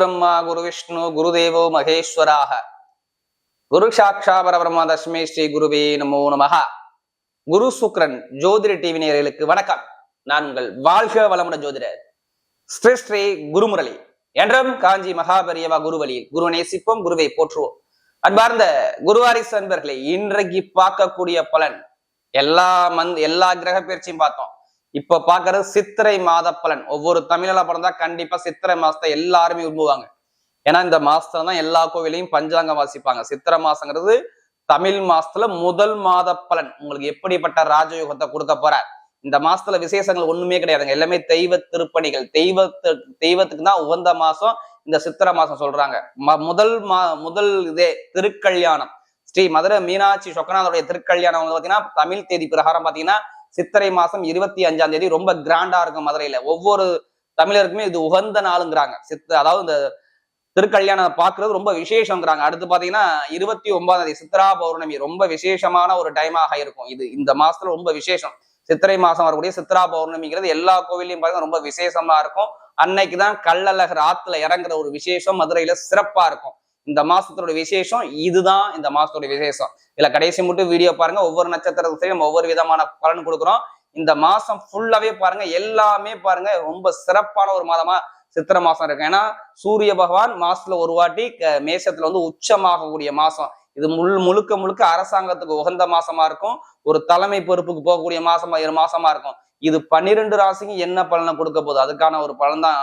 குருபிரம்மா குரு விஷ்ணு குருதேவோ மகேஸ்வராக. குரு சாட்சா பரபிரம்மா தஸ்மே ஸ்ரீ குருவே நமோ நமகா குரு சுக்ரன் ஜோதிட டிவி நேர்களுக்கு வணக்கம். நான் உங்கள் வாழ்க வளமுடன் ஜோதிடர் ஸ்ரீ ஸ்ரீ குருமுரளி. என்றும் காஞ்சி மகாபரியவா குருவழியில் குரு நேசிப்போம் குருவை போற்றுவோம். அன்பார்ந்த குருவாரிசு அன்பர்களை இன்றைக்கு பார்க்கக்கூடிய பலன் எல்லா மந்த் எல்லா கிரக பயிற்சியும் பார்த்தோம். இப்ப பாக்குறது சித்திரை மாத பலன். ஒவ்வொரு தமிழில பிறந்தா கண்டிப்பா சித்திரை மாசத்தை எல்லாருமே விரும்புவாங்க. ஏன்னா இந்த மாசத்துல தான் எல்லா கோவிலையும் பஞ்சாங்கம் வாசிப்பாங்க. சித்திரை மாசங்கிறது தமிழ் மாசத்துல முதல் மாத பலன். உங்களுக்கு எப்படிப்பட்ட ராஜயோகத்தை கொடுக்க போற? இந்த மாசத்துல விசேஷங்கள் ஒண்ணுமே கிடையாதுங்க. எல்லாமே தெய்வ திருப்பணிகள். தெய்வத்து தெய்வத்துக்கு தான் உகந்த மாசம் இந்த சித்திரை மாசம் சொல்றாங்க. ம- முதல் மா முதல் இதே திருக்கல்யாணம். ஸ்ரீ மதுரை மீனாட்சி சொக்கநாதருடைய திருக்கல்யாணம் வந்து பாத்தீங்கன்னா தமிழ் தேதி பிரகாரம் பாத்தீங்கன்னா சித்திரை மாசம் இருபத்தி அஞ்சாம் தேதி ரொம்ப கிராண்டா இருக்கும் மதுரையில. ஒவ்வொரு தமிழருக்குமே இது உகந்த நாளுங்கிறாங்க. சித்த அதாவது இந்த திருக்கல்யாணம் பாக்குறது ரொம்ப விசேஷங்கிறாங்க அடுத்து பாத்தீங்கன்னா இருபத்தி ஒன்பதாம் தேதி சித்ரா பௌர்ணமி ரொம்ப விசேஷமான ஒரு டைமாக இருக்கும். இது இந்த மாசத்துல ரொம்ப விசேஷம். சித்திரை மாசம் வரக்கூடிய சித்ரா பௌர்ணமிங்கிறது எல்லா கோவிலையும் பார்த்தீங்கன்னா ரொம்ப விசேஷமா இருக்கும். அன்னைக்கு தான் கள்ளழகர் ஆத்துல இறங்குற ஒரு விசேஷம் மதுரையில சிறப்பா இருக்கும். இந்த மாசத்தோட விசேஷம் இதுதான் இந்த மாசத்தோட விசேஷம். இதுல கடைசி மட்டும் வீடியோ பாருங்க. ஒவ்வொரு நட்சத்திரத்தையும் நம்ம ஒவ்வொரு விதமான பலன் கொடுக்குறோம். இந்த மாசம் ஃபுல்லாவே பாருங்க. எல்லாமே பாருங்க. ரொம்ப சிறப்பான ஒரு மாதமா சித்திரை மாசம் இருக்கு. ஏன்னா சூரிய பகவான் மாசத்துல ஒரு வாட்டி மேசத்துல வந்து உச்சமாகக்கூடிய மாசம். இது முழு முழுக்க முழுக்க அரசாங்கத்துக்கு உகந்த மாசமா இருக்கும். ஒரு தலைமை பொறுப்புக்கு போகக்கூடிய மாசமா இரு மாசமா இருக்கும். இது பன்னிரெண்டு ராசிக்கு என்ன பலனை கொடுக்க போகுது? அதுக்கான ஒரு பலன் தான்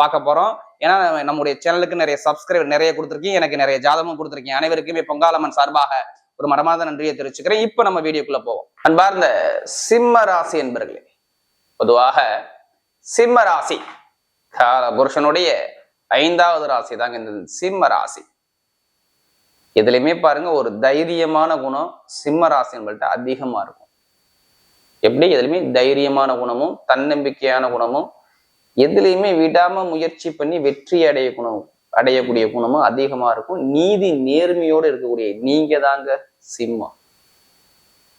பார்க்க போறோம். ஏன்னா நம்முடைய சேனலுக்கு நிறைய சப்ஸ்கிரைப் நிறைய கொடுத்துருக்கீங்க எனக்கு நிறைய ஜாதகமும் கொடுத்துருக்கீங்க. அனைவருக்குமே பொங்காலம்மன் சார்பாக ஒரு மரமாத நன்றியை தெரிவிச்சுக்கிறேன். இப்ப நம்ம வீடியோக்குள்ள போவோம். அன்பார்ந்த சிம்ம ராசி என்பர்களே பொதுவாக சிம்ம ராசி கால புருஷனுடைய ஐந்தாவது ராசி தாங்க இந்த சிம்ம ராசி. எதுலையுமே பாருங்க ஒரு தைரியமான குணம் சிம்ம ராசி என்பள்கிட்ட அதிகமா இருக்கும். எப்படி? எதுலையுமே தைரியமான குணமும் தன்னம்பிக்கையான குணமும் எதுலேயுமே விடாம முயற்சி பண்ணி வெற்றி அடைய குணம் அடையக்கூடிய குணமும் அதிகமா இருக்கும். நீதி நேர்மையோடு இருக்கக்கூடிய நீங்க தாங்க சிம்மம்.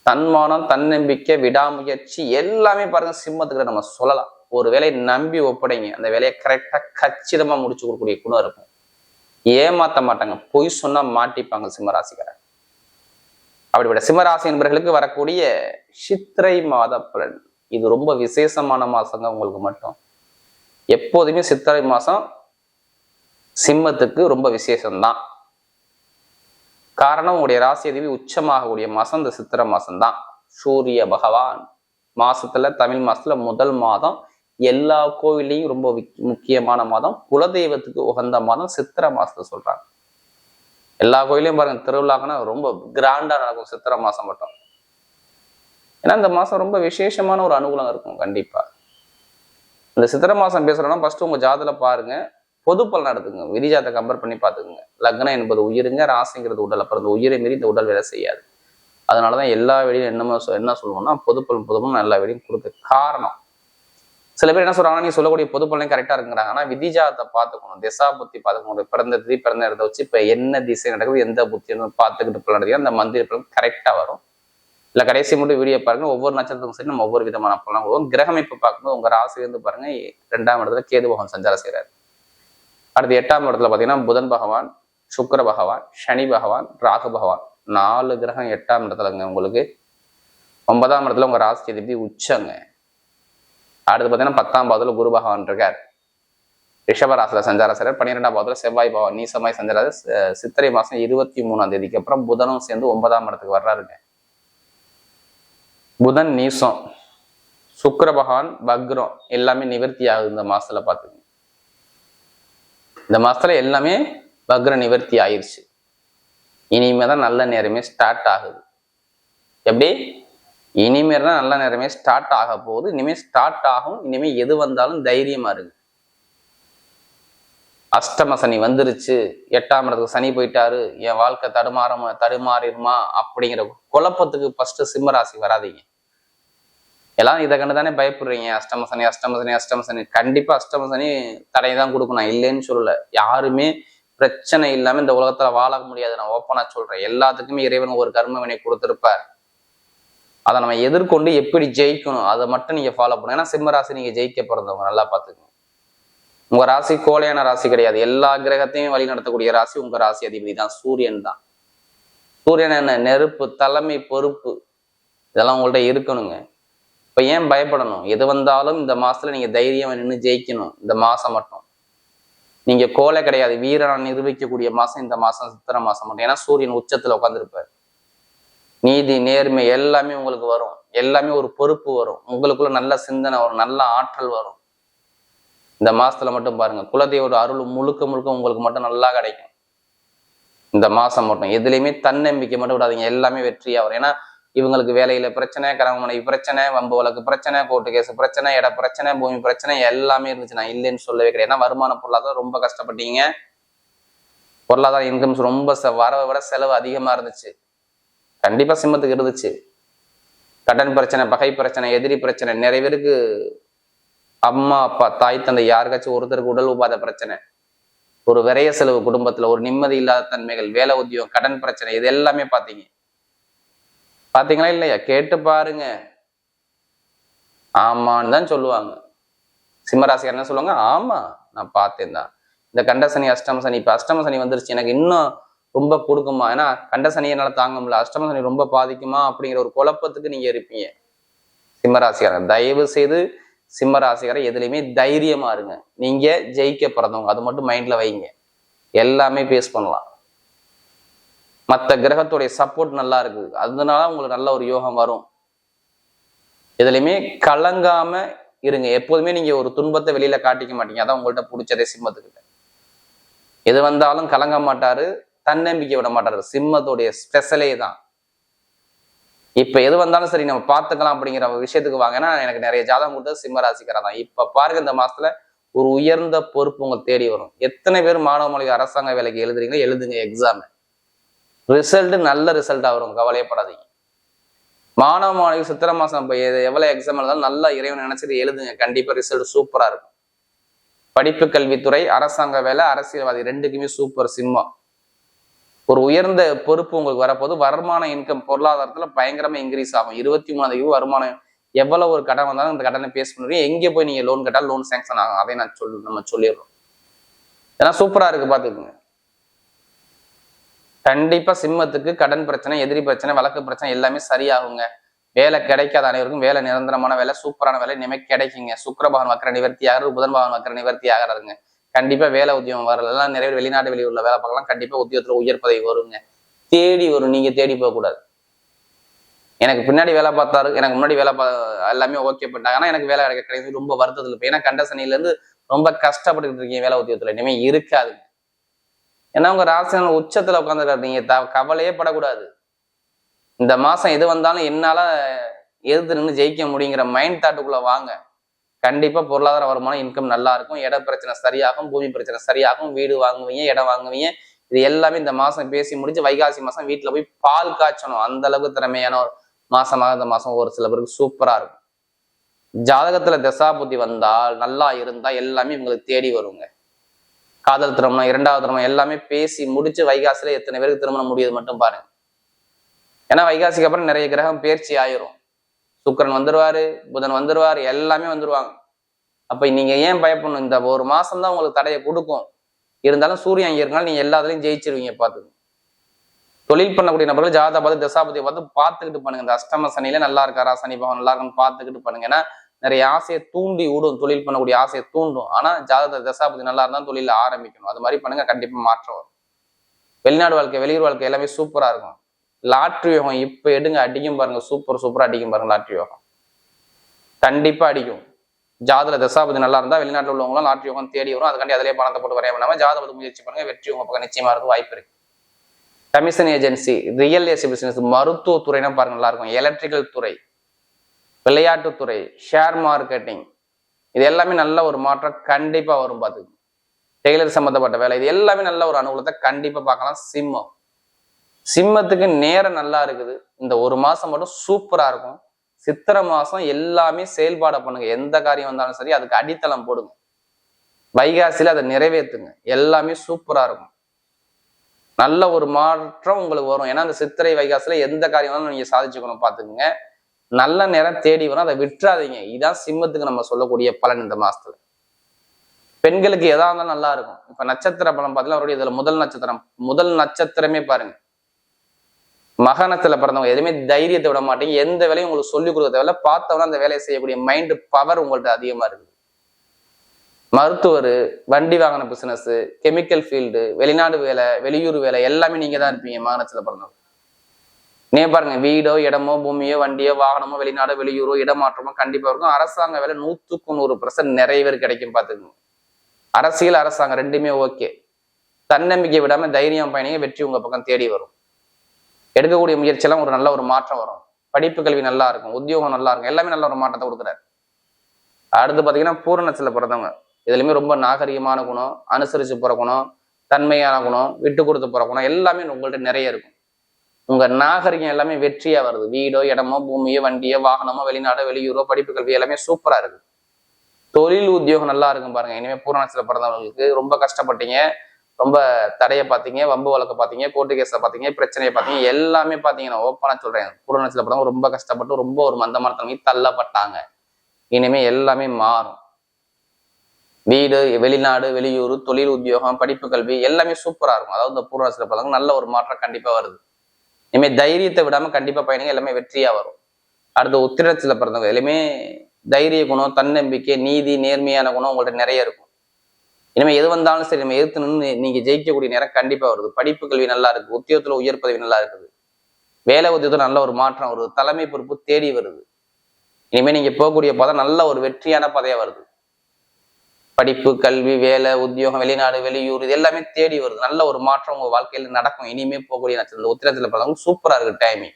தன்மானம் தன்னம்பிக்கை விடாமுயற்சி எல்லாமே பாருங்க சிம்மத்துக்கு நம்ம சொல்லலாம். ஒரு வேலையை நம்பி ஒப்படைங்க. அந்த வேலையை கரெக்டா கச்சிதமா முடிச்சு கொடுக்கக்கூடிய குணம் இருக்கும். ஏமாத்த மாட்டாங்க. பொய் சொன்னா மாட்டிப்பாங்க சிம்மராசிக்காரன் அப்படிப்பட்ட சிம்மராசி என்பவர்களுக்கு வரக்கூடிய சித்திரை மாத பலன். இது ரொம்ப விசேஷமான மாசங்க உங்களுக்கு மட்டும். எப்போதுமே சித்திரை மாதம் சிம்மத்துக்கு ரொம்ப விசேஷம்தான். காரணம் உங்களுடைய ராசி அதிபதி உச்சமாகக்கூடிய மாதம் இந்த சித்திரை மாதம்தான் சூரிய பகவான் மாசத்துல தமிழ் மாசத்துல முதல் மாதம் எல்லா கோவில்லையும் ரொம்ப விக்- முக்கியமான மாதம். குலதெய்வத்துக்கு உகந்த மாதம் சித்திரை மாசத்தை சொல்றாங்க. எல்லா கோயிலையும் பாருங்க திருவிழாக்குன்னா ரொம்ப கிராண்டா நடக்கும் சித்திரை மாசம் மட்டும். ஏன்னா இந்த மாசம் ரொம்ப விசேஷமான ஒரு அனுகூலம் இருக்கும் கண்டிப்பா. இந்த சித்திரை மாதம் பேசுகிறோன்னா ஃபஸ்ட்டு உங்கள் ஜாதல பாருங்கள் பொது பலன் எடுத்துங்க விரிஜாத்தை கம்பேர் பண்ணி பார்த்துக்குங்க. லக்னம் என்பது உயிருங்க ராசிங்கிறது உடல். அப்புறம் இந்த உயிரை மீறி இந்த உடல் வேலை செய்யாது. அதனாலதான் எல்லா வெளியும் என்னமோ என்ன சொல்லுவோம்னா பொது பலன் பொது எல்லா வெளியும் கொடுக்க காரணம். சில பேர் என்ன சொல்றாங்கன்னா நீ சொல்லக்கூடிய பொது பலன் கரெக்டா இருக்குங்கிறாங்க. ஆனா விதிஜாத்தை பார்த்துக்கணும். திசா புத்தி பார்த்துக்கணும். பிறந்த திதி பிறந்த இடத்த வச்சு இப்ப என்ன திசை நடக்குது எந்த புத்தி பார்த்துக்கிட்டு பலன் நடக்குது. அந்த மந்திர பலன் கரெக்டா வரும். இல்லை கடைசி மட்டும் வீடியோ பாருங்க. ஒவ்வொரு நட்சத்திரத்துக்கும் சரி நம்ம ஒவ்வொரு விதமான பலன் கொடுவோம் கிரகமைப்பு பார்க்கும்போது உங்க ராசி வந்து பாருங்க ரெண்டாம் இடத்துல கேது பகவான் சஞ்சாரம் செய்றாரு. அடுத்து எட்டாம் இடத்துல பார்த்தீங்கன்னா புதன் பகவான் சுக்கர பகவான் சனி பகவான் ராகு பகவான். நாலு கிரகம் எட்டாம் இடத்துலங்க உங்களுக்கு. ஒன்பதாம் இடத்துல உங்க ராசி அதிபதி உச்சங்க. அடுத்து பார்த்தீங்கன்னா பத்தாம் பாதத்தில் குரு பகவான் இருக்கார். ரிஷபராசில சஞ்சாரம் செய்கிறார் பன்னிரெண்டாம் பாதத்தில் செவ்வாய் பகவான் நீசமாய் சஞ்சாரம் சித்திரை மாசம் இருபத்தி மூணாம் தேதிக்கு அப்புறம் புதனும் சேர்ந்து ஒன்பதாம் இடத்துக்கு வர்றாருங்க. புதன் நீசம். சுக்கிர பக்ரம் எல்லாமே நிவர்த்தி ஆகுது இந்த மாசத்துல பார்த்துங்க இந்த மாசத்துல எல்லாமே பக்ரம் நிவர்த்தி ஆயிடுச்சு இனிமே தான் நல்ல நேரமே ஸ்டார்ட் ஆகுது. எப்படி? இனிமே தான் நல்ல நேரமே ஸ்டார்ட் ஆக போகுது. இனிமேல் ஸ்டார்ட் ஆகும். இனிமேல் எது வந்தாலும் தைரியமா இருக்கு அஷ்டம சனி வந்துருச்சு எட்டாம் இடத்துக்கு சனி போயிட்டாரு என் வாழ்க்கை தடுமாறமா தடுமாறிடுமா அப்படிங்கிற குழப்பத்துக்கு ஃபர்ஸ்ட் சிம்மராசி வராதீங்க. எல்லாம் இதை கண்டு தானே பயப்படுறீங்க. அஷ்டம சனி அஷ்டம சனி அஷ்டம சனி. கண்டிப்பா அஷ்டம சனி தடையை தான் கொடுக்கணும் இல்லைன்னு சொல்லல. யாருமே பிரச்சனை இல்லாம இந்த உலகத்துல வாழ முடியாது. நான் ஓப்பனா சொல்றேன். எல்லாத்துக்குமே இறைவன் ஒரு கர்ம வினை கொடுத்துருப்பார். அதை நம்ம எதிர்கொண்டு எப்படி ஜெயிக்கணும் அதை மட்டும் நீங்க ஃபாலோ பண்ணுங்க ஏன்னா சிம்மராசி நீங்க ஜெயிக்க பிறந்தவங்க நல்லா பாத்துக்கோங்க உங்க ராசி கோலையான ராசி கிடையாது. எல்லா கிரகத்தையும் வழி நடத்தக்கூடிய ராசி உங்க ராசி அதிபதி தான். சூரியன் தான். சூரியன் என்ன? நெருப்பு தலைமை பொறுப்பு. இதெல்லாம் உங்கள்ட்ட இருக்கணுங்க. இப்ப ஏன் பயப்படணும்? எது வந்தாலும் இந்த மாசத்துல நீங்க தைரியம் நின்று ஜெயிக்கணும். இந்த மாசம் மட்டும். நீங்க கோலை கிடையாது. வீரனை நிரூபிக்கக்கூடிய மாசம் இந்த மாசம் சித்திரை மாசம் மட்டும். ஏன்னா சூரியன் உச்சத்துல உட்காந்துருப்பார் நீதி நேர்மை எல்லாமே உங்களுக்கு வரும். எல்லாமே ஒரு பொறுப்பு வரும். உங்களுக்குள்ள நல்ல சிந்தனை வரும். நல்ல ஆற்றல் வரும். இந்த மாசத்துல மட்டும் பாருங்க. குலதெய்வோட அருள் முழுக்க முழுக்க உங்களுக்கு மட்டும் நல்லா கிடைக்கும். இந்த மாசம் மட்டும். எதுலையுமே தன்னம்பிக்கை மட்டும் விடாதீங்க. எல்லாமே வெற்றியா வரும் ஏன்னா இவங்களுக்கு வேலையில பிரச்சனை கணவன் மனைவி பிரச்சனை வம்பு வழக்கு பிரச்சனை கோர்ட்டு கேஸ் பிரச்சனை இட பிரச்சனை பூமி பிரச்சனை எல்லாமே இருந்துச்சு. நான் இல்லைன்னு சொல்லவே கிடையாது. ஏன்னா வருமான பொருளாதாரம் ரொம்ப கஷ்டப்பட்டீங்க. பொருளாதார இன்கம்ஸ் ரொம்ப வரவை விட செலவு அதிகமா இருந்துச்சு. கண்டிப்பா சிம்மத்துக்கு இருந்துச்சு. கடன் பிரச்சனை பகை பிரச்சனை எதிரி பிரச்சனை நிறைய பேருக்கு அம்மா அப்பா தாய் தந்தை யாருக்காச்சும் ஒருத்தருக்கு உடல் உபாத பிரச்சனை ஒரு விரைய செலவு குடும்பத்துல ஒரு நிம்மதி இல்லாத தன்மைகள் வேலை உத்தியோகம் கடன் பிரச்சனை இது எல்லாமே பாத்தீங்க. பாத்தீங்களா இல்லையா? கேட்டு பாருங்க. ஆமான்னு தான் சொல்லுவாங்க. சிம்மராசி என்ன சொல்லுவாங்க? ஆமா நான் பார்த்தேன் தான். இந்த கண்டசனி அஷ்டம சனி இப்ப அஷ்டம சனி வந்துருச்சு எனக்கு இன்னும் ரொம்ப கொடுக்குமா? ஏன்னா கண்ட என்னால் தாங்க முடியல. அஷ்டம சனி ரொம்ப பாதிக்குமா? அப்படிங்கிற ஒரு குழப்பத்துக்கு நீங்க இருப்பீங்க. சிம்மராசிக்காரங்க தயவு செய்து சிம்மராசிக்காரர் எதுலையுமே தைரியமா இருங்க. நீங்க ஜெயிக்க பிறந்தவங்க. அது மட்டும் மைண்ட்ல வைங்க. எல்லாமே பேஸ் பண்ணலாம். மற்ற கிரகத்துடைய சப்போர்ட் நல்லா இருக்குது. அதனால உங்களுக்கு நல்ல ஒரு யோகம் வரும். எதுலையுமே கலங்காம இருங்க. எப்போதுமே நீங்க ஒரு துன்பத்தை வெளியில காட்டிக்க மாட்டீங்க. அதான் உங்கள்கிட்ட பிடிச்சதே சிம்மத்துக்கிட்ட. எது வந்தாலும் கலங்க மாட்டாரு. தன்னம்பிக்கை விட மாட்டாரு. சிம்மத்துடைய ஸ்பெஷலே தான். இப்போ எது வந்தாலும் சரி நம்ம பார்த்துக்கலாம் அப்படிங்கிற விஷயத்துக்கு வாங்கன்னா எனக்கு நிறைய ஜாதகம் கொடுத்தது சிம்மராசிக்காரா தான் இப்போ பாருங்க இந்த மாசத்துல ஒரு உயர்ந்த பொறுப்பு உங்களை தேடி வரும். எத்தனை பேர் மாணவ மொழி அரசாங்க வேலைக்கு எழுதுறீங்களோ எழுதுங்க எக்ஸாம் ரிசல்ட் நல்ல ரிசல்ட்டாக வரும் கவலையப்படாதீங்க. மாணவ மாணவி சித்திர மாசம் இப்போ எவ்வளோ எக்ஸாம் எழுதாலும் நல்லா இறைவன் நினைச்சது எழுதுங்க. கண்டிப்பாக ரிசல்ட் சூப்பராக இருக்கும். படிப்பு கல்வித்துறை அரசாங்க வேலை அரசியல்வாதி ரெண்டுக்குமே சூப்பர் சிம்மம். ஒரு உயர்ந்த பொறுப்பு உங்களுக்கு வரப்போது வருமான இன்கம் பொருளாதாரத்துல பயங்கரமா இன்க்ரீஸ் ஆகும். இருபத்தி மூணாம் தேதி வருமானம் எவ்வளவு ஒரு கடன் வந்தாலும் அந்த கடனை பேஸ் பண்ணுறீங்க எங்கே போய் நீங்கள் லோன் கேட்டால் லோன் சேங்ஷன் ஆகும். அதை நான் சொல்லு நம்ம சொல்லிடுறோம். ஏன்னா சூப்பராக இருக்கு பார்த்துக்கோங்க. கண்டிப்பாக சிம்மத்துக்கு கடன் பிரச்சனை எதிரி பிரச்சனை வழக்கு பிரச்சனை எல்லாமே சரியாகுங்க. வேலை கிடைக்காத அனைவருக்கும் வேலை நிரந்தரமான வேலை சூப்பரான வேலை இனிமே கிடைக்குங்க. சுக்கரபகன் வக்கர நிவர்த்தி ஆகிறது புதன் பகவான் வக்கர நிவர்த்தி ஆகிறாருங்க கண்டிப்பா வேலை உத்தியோகம் வரலாம் நிறைய பேர் வெளிநாட்டு வெளியூர்ல வேலை பார்க்கலாம். கண்டிப்பா உத்தியோகத்துல உயர் பதவி வருங்க. தேடி வரும். நீங்க தேடி போக கூடாது எனக்கு பின்னாடி வேலை பார்த்தாரு. எனக்கு முன்னாடி வேலை பா எல்லாமே ஓகே பண்ணிட்டாங்க. ஆனால் எனக்கு வேலை கிடைக்க கிடையாது ரொம்ப வருத்தத்தில் இப்போ ஏன்னா கண்ட சனியில இருந்து ரொம்ப கஷ்டப்பட்டுக்கிட்டு இருக்கீங்க வேலை உத்தியோகத்தில். இனிமே இருக்காதுங்க ஏன்னா உங்க ராசினால் உச்சத்தில் உட்காந்துருக்காரு நீங்க த- கவலையே படக்கூடாது. இந்த மாசம் எது வந்தாலும் என்னால எதிர்த்து நின்று ஜெயிக்க முடியுங்கிற மைண்ட் தாட்டுக்குள்ள வாங்க. கண்டிப்பா பொருளாதார வருமானம் இன்கம் நல்லா இருக்கும். இட பிரச்சனை சரியாகும் பூமி பிரச்சனை சரியாகும் வீடு வாங்குவீங்க இடம் வாங்குவீங்க. இது எல்லாமே இந்த மாசம் பேசி முடிச்சு வைகாசி மாசம் வீட்டுல போய் பால் காய்ச்சணும். அந்த அளவுக்கு திறமையான ஒரு மாசமாக இந்த மாசம் ஒரு சில பேருக்கு சூப்பரா இருக்கும். ஜாதகத்துல தசாபுத்தி வந்தால் நல்லா இருந்தா எல்லாமே உங்களுக்கு தேடி வருங்க. காதல் திருமணம் இரண்டாவது திருமணம் எல்லாமே பேசி முடிச்சு வைகாசில எத்தனை பேருக்கு திருமணம் முடியுது மட்டும் பாருங்க. ஏன்னா வைகாசிக்கு அப்புறம் நிறைய கிரகம் பேர்ச்சி ஆயிரும். சுக்கரன் வந்துடுவார் புதன் வந்துடுவார் எல்லாமே வந்துருவாங்க. அப்போ நீங்க ஏன் பயப்படணும்? இந்த ஒரு மாசம் தான் உங்களுக்கு தடையை கொடுக்கும். இருந்தாலும் சூரியன் அங்கே இருக்கனால நீங்க எல்லாத்துலையும் ஜெயிச்சிருவீங்க பார்த்துக்கணும் தொழில் பண்ணக்கூடிய நபர்கள் ஜாதா பார்த்து தசாபதியை பார்த்து பார்த்துக்கிட்டு பண்ணுங்க. இந்த அஷ்டம சனியில நல்லா இருக்காரா? சனி பகவான் நல்லா இருக்கான்னு பார்த்துக்கிட்டு பண்ணுங்க. ஏன்னா நிறைய ஆசையை தூண்டி விடும். தொழில் பண்ணக்கூடிய ஆசையை தூண்டும். ஆனா ஜாதக தசாபதி நல்லா இருந்தால் தொழில ஆரம்பிக்கணும். அது மாதிரி பண்ணுங்க. கண்டிப்பா மாற்றம் வரும். வெளிநாடு வாழ்க்கை வெளியூர் வாழ்க்கை எல்லாமே சூப்பரா இருக்கும். லாட்ரி யோகம். இப்போ எடுங்க அடிக்கும் பாருங்க சூப்பர் சூப்பராக அடிக்கும் பாருங்க லாட்ரி யோகம். கண்டிப்பாக அடிக்கும். ஜாதக தசாபதி நல்லா இருந்தால் வெளிநாட்டில் உள்ளவங்களும் லாட்ரி யோகம் தேடி வரும். அதுக்காண்டி அதிலே பணத்தை போட்டு வரைய பண்ணாமல் ஜாதகத்தை முயற்சி பண்ணுங்க வெற்றி உங்க பக்கம் நிச்சயமாக இருக்கும் வாய்ப்பு இருக்கு. Commission agency real estate business மருத்துவத்துறைனா பாருங்க நல்லா இருக்கும். எலக்ட்ரிக்கல் துறை விளையாட்டுத்துறை ஷேர் மார்க்கெட்டிங் இது எல்லாமே நல்ல ஒரு மாற்றம் கண்டிப்பாக வரும் பார்த்துக்கு டெய்லர் சம்மந்தப்பட்ட வேலை இது எல்லாமே நல்ல ஒரு அனுகூலத்தை கண்டிப்பாக பார்க்கலாம். சிம்மம். சிம்மத்துக்கு நேரம் நல்லா இருக்குது. இந்த ஒரு மாசம் மட்டும் சூப்பரா இருக்கும். சித்திரை மாசம் எல்லாமே செயல்பாட பண்ணுங்க. எந்த காரியம் வந்தாலும் சரி அதுக்கு அடித்தளம் போடுங்க. வைகாசியில அதை நிறைவேற்றுங்க. எல்லாமே சூப்பரா இருக்கும். நல்ல ஒரு மாற்றம் உங்களுக்கு வரும். ஏன்னா அந்த சித்திரை வைகாசில எந்த காரியம் வேணாலும் நீங்க சாதிச்சுக்கணும் பாத்துக்கோங்க நல்ல நேரம் தேடி வரும். அதை விட்டுறாதீங்க. இதுதான் சிம்மத்துக்கு நம்ம சொல்லக்கூடிய பலன் இந்த மாசத்துல. பெண்களுக்கு எதா இருந்தாலும் நல்லா இருக்கும். இப்ப நட்சத்திர பலம் பார்த்தீங்கன்னா அவருடைய இதுல முதல் நட்சத்திரம். முதல் நட்சத்திரமே பாருங்க. மகனத்துல பிறந்தவங்க எதுவுமே தைரியத்தை விட மாட்டீங்க. எந்த வேலையும் உங்களுக்கு சொல்லிக் கொடுக்க தேவையில்ல. பார்த்தவன அந்த வேலையை செய்யக்கூடிய மைண்டு பவர் உங்கள்ட்ட அதிகமா இருக்குது. மருத்துவர் வண்டி வாகன பிசினஸ் கெமிக்கல் ஃபீல்டு வெளிநாடு வேலை வெளியூர் வேலை எல்லாமே நீங்க தான் இருப்பீங்க மகனத்துல பிறந்தவங்க. நீ பாருங்க வீடோ இடமோ பூமியோ வண்டியோ வாகனமோ வெளிநாடோ வெளியூரோ இடமாற்றமோ கண்டிப்பா இருக்கும். அரசாங்க வேலை நூத்துக்கு நூறு பர்சன்ட் நிறைய பேர் கிடைக்கும் பார்த்துக்கோங்க. அரசியல் அரசாங்கம் ரெண்டுமே ஓகே தன்னம்பிக்கை விடாம தைரியம் பயணிங்க வெற்றி உங்க பக்கம் தேடி வரும். எடுக்கக்கூடிய முயற்சியெல்லாம் ஒரு நல்ல ஒரு மாற்றம் வரும். படிப்பு கல்வி நல்லா இருக்கும் உத்தியோகம் நல்லா இருக்கும் எல்லாமே நல்ல ஒரு மாற்றத்தை கொடுக்குறாரு. அடுத்து பார்த்தீங்கன்னா பூரணத்தில் பிறந்தவங்க. இதுலையுமே ரொம்ப நாகரிகமான குணம் அனுசரித்து போற குணம் தன்மையான குணம் விட்டு கொடுத்து போற குணம் எல்லாமே உங்கள்கிட்ட நிறைய இருக்கும். உங்கள் நாகரிகம் எல்லாமே வெற்றியாக வருது. வீடோ இடமோ பூமியோ வண்டியோ வாகனமோ வெளிநாடோ வெளியூரோ படிப்பு கல்வி எல்லாமே சூப்பராக இருக்குது தொழில் உத்தியோகம் நல்லா இருக்கும் பாருங்க. இனிமேல் பூரணத்தில் பிறந்தவங்களுக்கு ரொம்ப கஷ்டப்பட்டீங்க. ரொம்ப தடையை பார்த்தீங்க வம்பு வழக்க பார்த்தீங்க கோர்ட்டு கேஸை பார்த்தீங்க பிரச்சனையை பார்த்தீங்க எல்லாமே பார்த்தீங்கன்னா ஓப்பனாக சொல்றேன். பூரணத்துல படம் ரொம்ப கஷ்டப்பட்டு ரொம்ப ஒரு மந்தமான தன்மை தள்ளப்பட்டாங்க. இனிமே எல்லாமே மாறும். வீடு வெளிநாடு வெளியூர் தொழில் உத்தியோகம் படிப்பு கல்வி எல்லாமே சூப்பரா இருக்கும். அதாவது இந்த பூர்ணத்துல பிறந்தவங்க நல்ல ஒரு மாற்றம் கண்டிப்பாக வருது. இனிமே தைரியத்தை விடாம கண்டிப்பாக பயணிங்க எல்லாமே வெற்றியாக வரும். அடுத்து உத்திரத்தில் பிறந்தவங்க எல்லாமே தைரிய குணம் தன்னம்பிக்கை நீதி நேர்மையான குணம் உங்கள்கிட்ட நிறைய இருக்கும். இனிமே எது வந்தாலும் சரி நம்ம எதிர்த்து நின்று நீங்கள் ஜெயிக்கக்கூடிய நேரம் கண்டிப்பாக வருது. படிப்பு கல்வி நல்லா இருக்குது உத்தியோகத்தில் உயர் பதவி நல்லா இருக்குது. வேலை உத்தியோகத்தில் நல்ல ஒரு மாற்றம் வருது தலைமை பொறுப்பு தேடி வருது. இனிமேல் நீங்கள் போகக்கூடிய பதம் நல்ல ஒரு வெற்றியான பதையா வருது. படிப்பு கல்வி வேலை உத்தியோகம் வெளிநாடு வெளியூர் இது எல்லாமே தேடி வருது. நல்ல ஒரு மாற்றம் உங்கள் வாழ்க்கையில் நடக்கும். இனிமே போகக்கூடிய நட்சத்திரம் உத்திரத்தில் பிறந்தவங்க சூப்பராக இருக்கு டைமிங்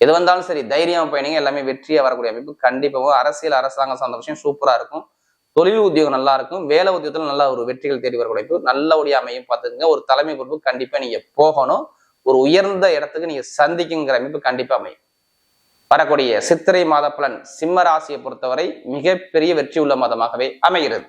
எது வந்தாலும் சரி தைரியம் பயணிங்க எல்லாமே வெற்றியாக வரக்கூடிய அமைப்பு கண்டிப்பாகவும் அரசியல் அரசாங்கம் சார்ந்த விஷயம் சூப்பராக இருக்கும். தொழில் உத்தியோகம் நல்லா இருக்கும். வேலை உத்தியோகத்தில் நல்லா ஒரு வெற்றிகள் தேடி வரக்கூடிய நல்லபடியாக அமையும் பார்த்துக்கங்க. ஒரு தலைமை பொறுப்பு கண்டிப்பாக நீங்கள் போகணும். ஒரு உயர்ந்த இடத்துக்கு நீங்கள் சந்திக்குங்கிற அமைப்பு கண்டிப்பாக அமையும். வரக்கூடிய சித்திரை மாத பலன். சிம்ம ராசியை பொறுத்தவரை மிகப்பெரிய வெற்றி உள்ள மாதமாகவே அமைகிறது.